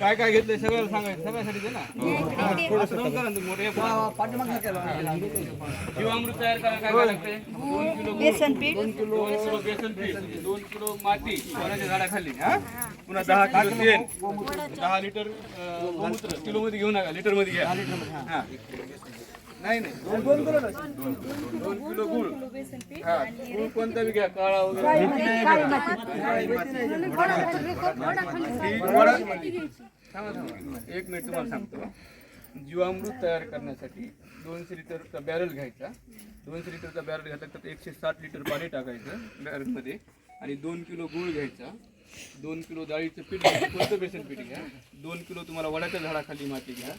काय काय घेतलंय सगळं सांगायचं. सगळ्यासाठी दे ना. थोडस करा. ना तुम्ही मोठे जीवामृत तयार करायला काय काय लागते दोन किलो बेसन पीठ. दोन किलो बेसन पीठ. दोन किलो माती सोन्याच्या झाडाखाली हा? पुन्हा दहा किलो तेल. दहा लिटर अं, गोमूत्र. किलो मध्ये घेऊ नका लिटरमध्ये घ्या हा. नाही नाही. दोन किलो दोन किलो गुळ. हा गुळ कोणता बी घ्या काळा वगैरे. एक मिनिट तुम्हाला सांगतो. जीवामृत तयार करण्यासाठी दोनशे लिटरचा बॅरल घ्यायचा. दोनशे लिटरचा बॅरल घ्यायचा तर एकशे साठ लिटर पाणी टाकायचं बॅरलमध्ये आणि दोन किलो गूळ घ्यायचा. दोन किलो डाळीचं पीठ घ्यायचं कोणतं बेसन पीठ घ्या? दोन किलो तुम्हाला वडाच्या झाडाखाली माती घ्या.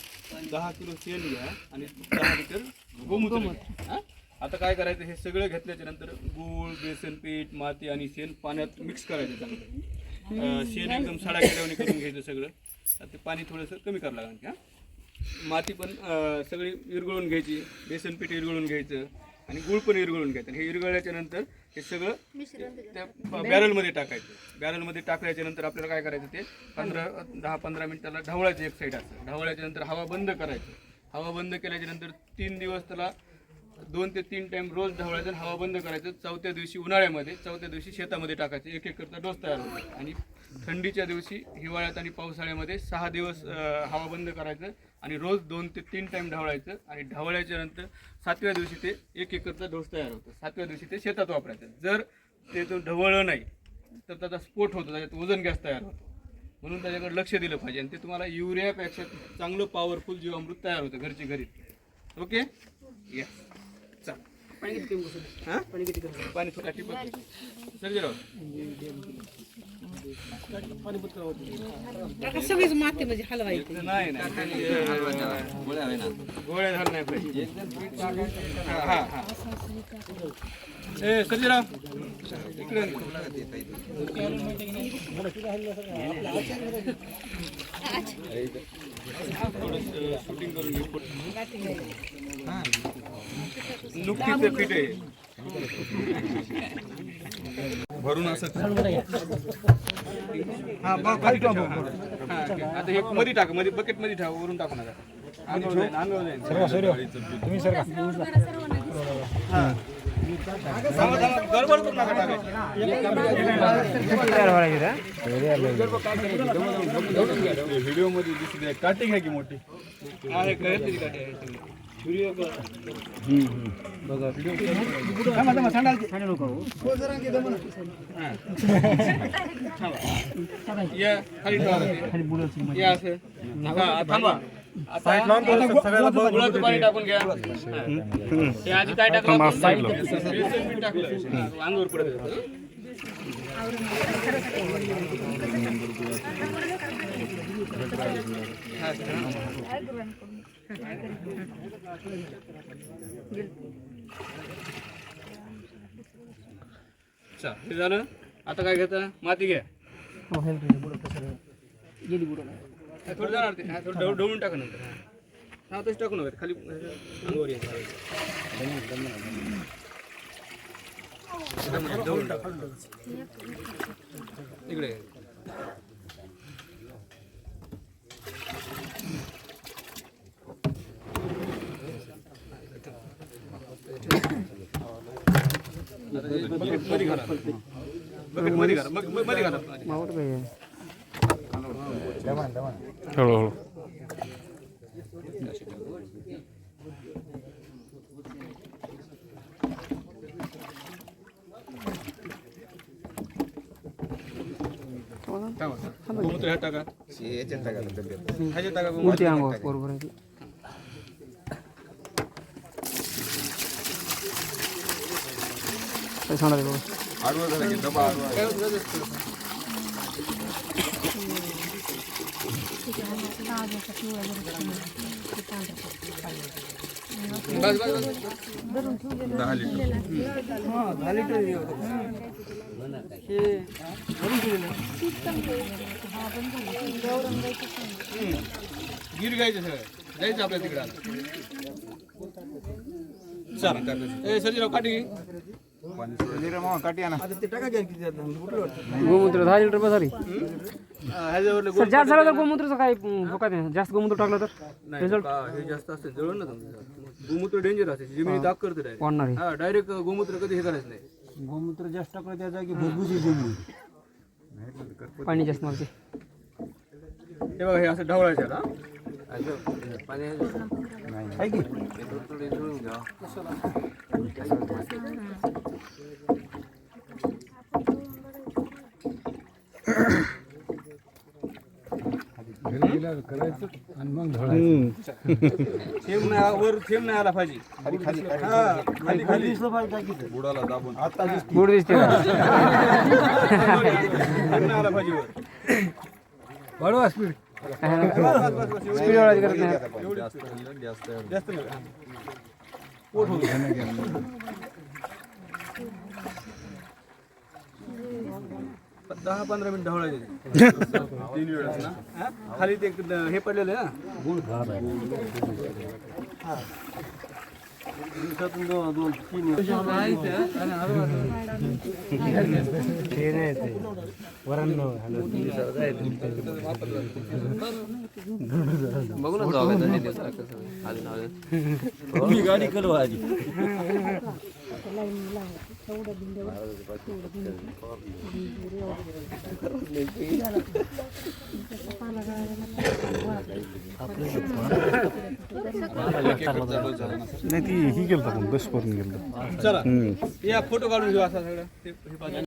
दहा किलो शेण घ्या आणि दहा लिटर गोमूत्र घ्या. हा? आता काय करायचं हे सगळं घेतल्याच्या नंतर गूळ बेसन पीठ माती आणि शेण पाण्यात मिक्स करायचं चांगलं. अं, शेण एकदम सडा केल्याने करून घ्यायचं सगळं. आता ते पाणी थोडंसं कमी करावं लागेल का माती पण अं, सगळी विरघळून घ्यायची. बेसन पीठ विरघळून घ्यायचं. आणि गुळ पण विरघळून घ्यायचं. आणि हे विरघळल्याच्या नंतर हे सगळं त्या बॅरलमध्ये टाकायचं. बॅरलमध्ये टाकल्याच्या नंतर आपल्याला काय करायचं ते पंधरा दहा पंधरा मिनिटाला ढवळायचं एक साईड असं. ढवळल्याच्या नंतर हवा बंद करायचं. हवा बंद केल्याच्यानंतर तीन दिवस त्याला दोन ते तीन टाइम रोज ढवळायचं हवा बंद करायचं. चौथ्या दिवशी उन्हाळ्यामध्ये चौथ्या दिवशी शेतामध्ये टाकायचं. एक एक करता डोस तयार होतो. आणि थंडीच्या दिवशी हिवाळ्यात आणि पावसाळ्यामध्ये सहा दिवस हवा बंद करायचं. आणि रोज दोन ते तीन टाइम ढवळायचं आणि ढवळ्याच्या नंतर सातव्या दिवशी ते एक एकरचा डोस तयार होतो. सातव्या दिवशी ते शेतात वापरायचं. जर ते तो ढवळलं नाही तर त्याचा स्फोट होतो त्याच्यात वजन गॅस तयार होतो. म्हणून त्याच्याकडे लक्ष दिलं पाहिजे आणि ते तुम्हाला युरियापेक्षा चांगलं पॉवरफुल जीवामृत तयार होतं घरची घरी. ओके? या चाल. हां? पाणी थोडा टिपक सर्जेराव सगळीच माती म्हणजे हलवायची. नाही नाही. गोळ्या झालं नाही पाहिजे हा हा. ए इकडे शूटिंग करून नुकतीच पीठ आहे. भरून असं हा. हा, हे मध्ये टाका मध्ये बकेटमध्ये ठेवा वरून टाकू नका. हा. गडबड करू नका. व्हिडिओमध्ये दिसते काटे घ्या की मोठी? हा हे काटे आहे. व्हिडिओ पाणी टाकून घ्या हा. आधी काय टाकलं बेसन टाकलं अंगावर पडत अच्छा हे झालं. आता काय घेता? माती घ्या. हा, थोडं जाणार ते. हा, थोडं ढव- ढवळून टाका नंतर. हा. तसं टाकू नका. खाली अंगावर ढवळून टाका. इकडे. आता हे बकेटमध्ये घाला बकेटमध्ये घाला मग मध्ये घाला हळूहळू टाका गोमूत्र ह्यात टाका ह्याच्यात टाका गोमूत्र. बरोबर आहे काय सांगा गिर गायचं सगळं जायचं आपल्या तिकडे चला ए सजीराव काठी गोमूत्र दहा लिटर ह्याच्यावरलं सर जास्त झालं तर गोमूत्रचं काय धोका नाही जास्त गोमूत्र टाकलं तर? नाही का, हे जास्त असते जळण ना तुमचं गोमूत्र डेंजर असते जमिनी दाग करते डायरेक्ट वाढणार आहे? हा डायरेक्ट गोमूत्र कधी हे करायचं नाही. गोमूत्र जास्त टाकलं त्या जागी भुसभुशीत जमू पाणी जास्त मारते. हे बघा हे असं ढवळायचं ना पाणी आहे की करायचं आणि मग थेंब नाही वर थेंब नाही आला पाहिजे खाली खाली हा, खाली खाली बुडाला दाबून आता गोड दिसते का थेंब नाही आला पाहिजे वर वाढवा स्पीड स्पीड वाढायची गरज नाही जास्त दहा पंधरा मिनिट ढवळायचे तीन वेळा ना हा? खाली ते एक हे पडलेलं आहे ना बघू ना जाऊ मी गाडी करू आधी नाही ती ही गेलं आपण बस करून गेलं चला या फोटो काढून घेऊ असा सगळं.